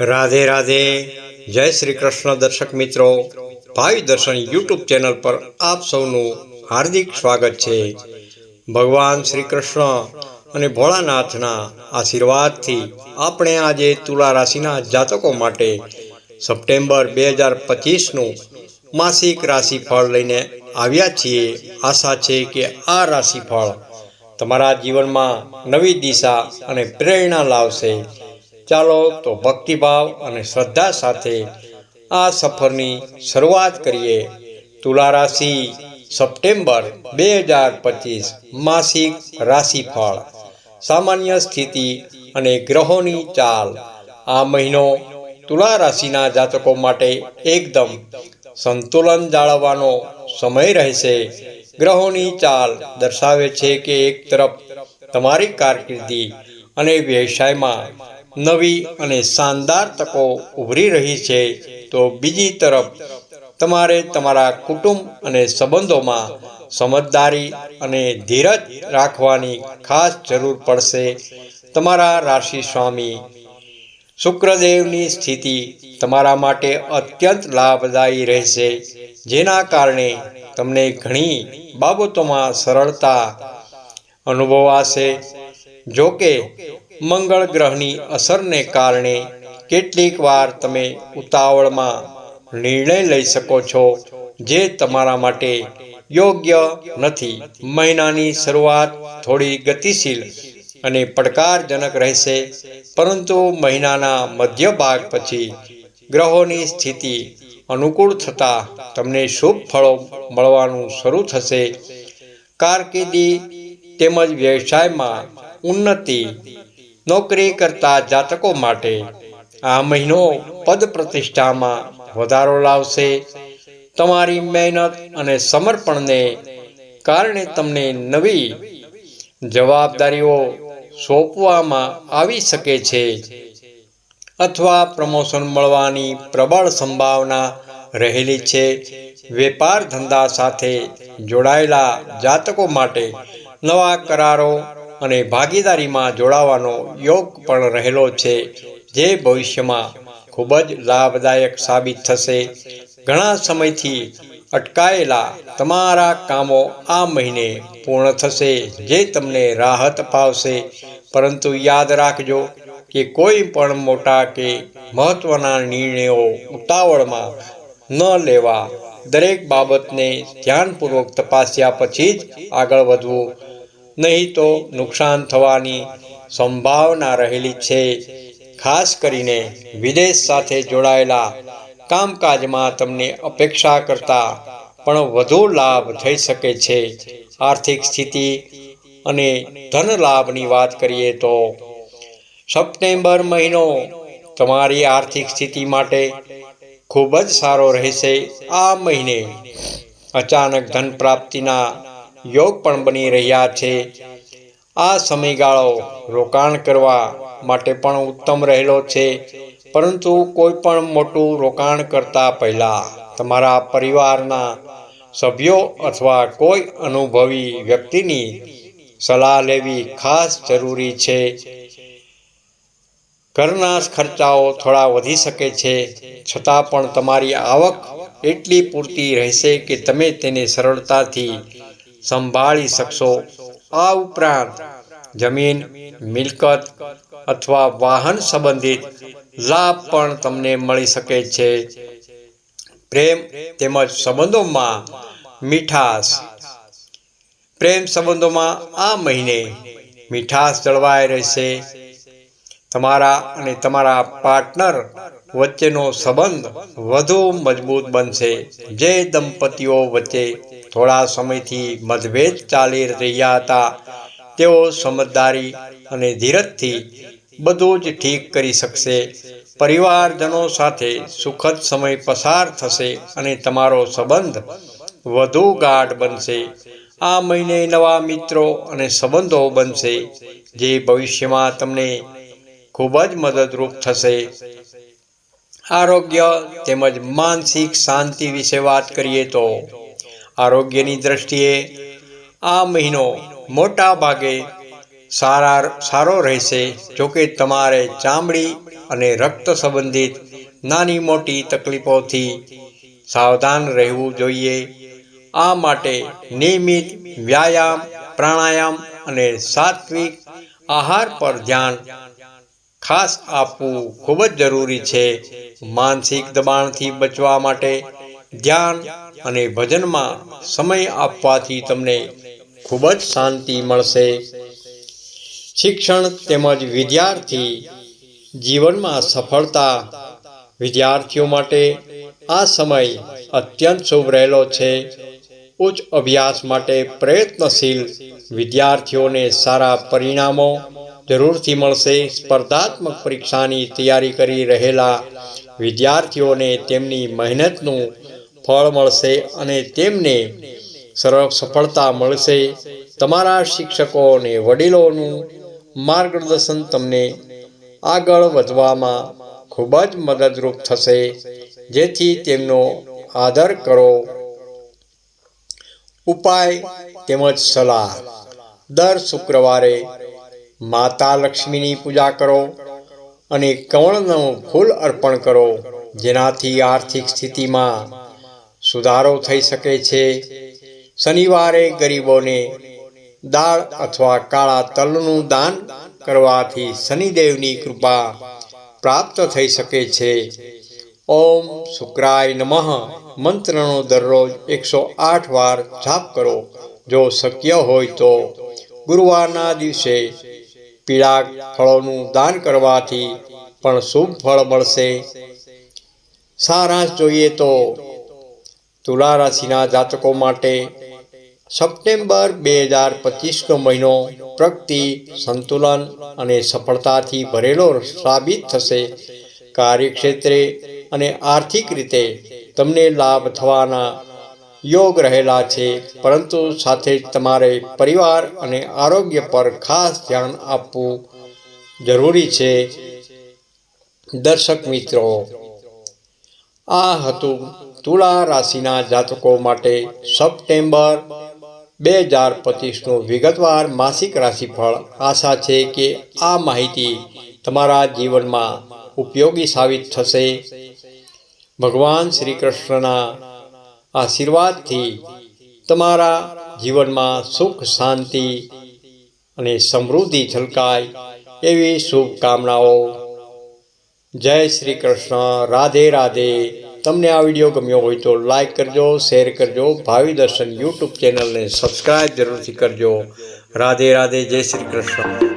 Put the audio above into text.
રાધે રાધે, જય શ્રી કૃષ્ણ દર્શક મિત્રો. ભાઈ દર્શન યુટ્યુબ ચેનલ પર આપ સૌનું હાર્દિક સ્વાગત છે. ભગવાન શ્રી કૃષ્ણ અને ભોળાનાથના આશીર્વાદથી આપણે આજે તુલા રાશિના જાતકો માટે સપ્ટેમ્બર બે હજાર પચીસનું માસિક રાશિફળ લઈને આવ્યા છીએ. આશા છે કે આ રાશિફળ તમારા જીવનમાં નવી દિશા અને પ્રેરણા લાવશે. ચાલો તો ભક્તિભાવ અને શ્રદ્ધા સાથે આ સફરની શરૂઆત કરીએ. તુલા રાશિ સપ્ટેમ્બર બે હજાર પચીસ માસિક રાશિફળ. સામાન્ય સ્થિતિ અને ગ્રહોની ચાલ. આ મહિનો તુલા રાશિના જાતકો માટે એકદમ સંતુલન જાળવવાનો સમય રહેશે. ગ્રહોની ચાલ દર્શાવે છે કે એક તરફ તમારી કારકિર્દી અને વ્યવસાયમાં નવી અને શાનદાર તકો ઉભરી રહી છે, તો બીજી તરફ તમારે તમારા કુટુંબ અને સંબંધોમાં સમજદારી અને ધીરજ રાખવાની ખાસ જરૂર પડશે. તમારા રાશિ સ્વામી, શુક્રદેવની સ્થિતિ તમારા માટે અત્યંત લાભદાયી રહેશે, જેના કારણે તમને ઘણી બાબતોમાં સરળતા અનુભવાશે. જો કે મંગળ ગ્રહની અસરને કારણે કેટલીક વાર તમે ઉતાવળમાં નિર્ણય લઈ શકો છો જે તમારા માટે યોગ્ય નથી. મહિનાની શરૂઆત થોડી ગતિશીલ અને પડકારજનક રહેશે, પરંતુ મહિનાના મધ્ય ભાગ પછી ગ્રહોની સ્થિતિ અનુકૂળ થતાં તમને શુભ ફળો મળવાનું શરૂ થશે. કારકિર્દી તેમજ વ્યવસાયમાં ઉન્નતિ નોકરી કરતા જાતકો માટે આ મહિનો પદ પ્રતિષ્ઠામાં વધારો લાવશે. તમારી મહેનત અને સમર્પણને કારણે તમને નવી જવાબદારીઓ સોંપવામાં આવી શકે છે અથવા પ્રમોશન મળવાની પ્રબળ સંભાવના રહેલી છે. વેપાર ધંધા સાથે જોડાયેલા જાતકો માટે નવા કરારો અને ભાગીદારીમાં જોડાવાનો યોગ પણ રહેલો છે, જે ભવિષ્યમાં ખૂબ જ લાભદાયક સાબિત થશે. ઘણા સમયથી અટકાયેલા તમારા કામો આ મહિને પૂર્ણ થશે, જે તમને રાહત અપાવશે પરંતુ યાદ રાખજો કે કોઈ પણ મોટા કે મહત્વના નિર્ણયો ઉતાવળમાં ન લેવા. દરેક બાબતને ધ્યાનપૂર્વક તપાસ્યા પછી જ આગળ વધવું. નહીં તો નુકસાન થવાની સંભાવના રહેલી છે. ખાસ કરીને વિદેશ સાથે જોડાયેલા કામકાજમાં તમને અપેક્ષા કરતાં પણ વધુ લાભ થઈ શકે છે. આર્થિક સ્થિતિ અને ધન લાભની વાત કરીએ તો સપ્ટેમ્બર મહિનો તમારી આર્થિક સ્થિતિ માટે ખૂબ જ સારો રહેશે. આ મહિને અચાનક ધન પ્રાપ્તિના યોગ પણ બની રહ્યા છે. આ સમયગાળો રોકાણ કરવા માટે પણ ઉત્તમ રહેલો છે. પરંતુ કોઈ પણ મોટું રોકાણ કરતા પહેલા તમારા પરિવારના સભ્યો અથવા કોઈ અનુભવી વ્યક્તિની સલાહ લેવી ખાસ જરૂરી છે. ઘરના ખર્ચાઓ થોડા વધી શકે છે. છતાં પણ તમારી આવક એટલી પૂરતી રહેશે કે તમે તેને સરળતાથી સંભાળી શકશો. આ ઉપરાંત જમીન, મિલકત અથવા વાહન સંબંધિત લાભ પણ તમને મળી શકે છે. પ્રેમ તેમજ સંબંધોમાં મીઠાશ. પ્રેમ સંબંધોમાં આ મહિને મીઠાશ જળવાઈ રહેશે. તમારા અને તમારા પાર્ટનર વચ્ચેનો સંબંધ વધુ મજબૂત બનશે. જે દંપતીઓ વચ્ચે થોડા સમયથી મતભેદ ચાલી રહ્યા હતા, તેઓ સમજદારી અને ધીરજથી બધું જ ઠીક કરી શકશે. પરિવારજનો સાથે સુખદ સમય પસાર થશે અને તમારો સંબંધ વધુ ગાઢ બનશે. આ મહિને નવા મિત્રો અને સંબંધો બનશે, જે ભવિષ્યમાં તમને ખૂબ જ મદદરૂપ થશે. આરોગ્ય તેમજ માનસિક શાંતિ વિશે વાત કરીએ તો આરોગ્યની દ્રષ્ટિએ આ મહિનો મોટા ભાગે સારા, સારો રહેશે. જોકે તમારે ચામડી અને રક્ત સંબંધિત નાની મોટી તકલીફોથી સાવધાન રહેવું જોઈએ. આ માટે નિયમિત વ્યાયામ, પ્રાણાયામ અને સાત્વિક આહાર પર ધ્યાન ખાસ આપવું ખૂબ જ જરૂરી છે માનસિક દબાણથી બચવા માટે, ધ્યાન અને ભજનમાં સમય આપવાથી તમને ખૂબ જ શાંતિ મળશે. શિક્ષણ તેમજ વિદ્યાર્થી જીવનમાં સફળતા વિદ્યાર્થીઓ માટે આ સમય અત્યંત શુભ રહેલો છે. ઉચ્ચ અભ્યાસ માટે પ્રયત્નશીલ વિદ્યાર્થીઓને સારા પરિણામો જરૂરથી મળશે. સ્પર્ધાત્મક પરીક્ષાની તૈયારી કરી રહેલા વિદ્યાર્થીઓને તેમની મહેનતનું ફળ મળશે અને તેમને સરળ સફળતા મળશે. તમારા શિક્ષકો અને વડીલોનું માર્ગદર્શન તમને આગળ વધવામાં ખૂબ જ મદદરૂપ થશે. જેથી તેમનો આદર કરો. ઉપાય તેમજ સલાહ. દર શુક્રવારે માતા લક્ષ્મીની પૂજા કરો અને કમળનું ફૂલ અર્પણ કરો, જેનાથી આર્થિક સ્થિતિમાં સુધારો થઈ શકે છે. શનિવારે ગરીબોને દાળ અથવા કાળા તલનું દાન કરવાથી શનિદેવની કૃપા પ્રાપ્ત થઈ શકે છે. ઓમ શુક્રાય નમઃ. મંત્રનો દરરોજ એકસો આઠ વાર જાપ કરો. જો શક્ય હોય તો ગુરુવારના દિવસે પીળા ફળોનું દાન કરવાથી પણ શુભ ફળ મળશે. સારાંશ જોઈએ તો તુલા રાશિના જાતકો માટે સપ્ટેમ્બર બે હજાર પચીસનો મહિનો પ્રગતિ, સંતુલન અને સફળતાથી ભરેલો સાબિત થશે. કાર્યક્ષેત્રે અને આર્થિક રીતે તમને લાભ થવાના યોગ રહેલા છે, પરંતુ સાથે જ તમારે પરિવાર અને આરોગ્ય પર ખાસ ધ્યાન આપવું જરૂરી છે. દર્શક મિત્રો, આ હતું તુલા રાશિના જાતકો માટે સપ્ટેમ્બર બે હજાર પચીસનું વિગતવાર માસિક રાશિફળ. આશા છે કે આ માહિતી તમારા જીવનમાં ઉપયોગી સાબિત થશે. ભગવાન શ્રી કૃષ્ણના આશીર્વાદથી તમારા જીવનમાં સુખ, શાંતિ અને સમૃદ્ધિ છલકાય એવી શુભકામનાઓ. જય શ્રી કૃષ્ણ. રાધે રાધે. તમને આ વીડિયો ગમ્યો હોય તો લાઈક કરજો, શેર કરજો, ભાવિ દર્શન યુટ્યુબ ચેનલને સબસ્ક્રાઈબ જરૂરથી કરજો. રાધે રાધે. જય શ્રી કૃષ્ણ.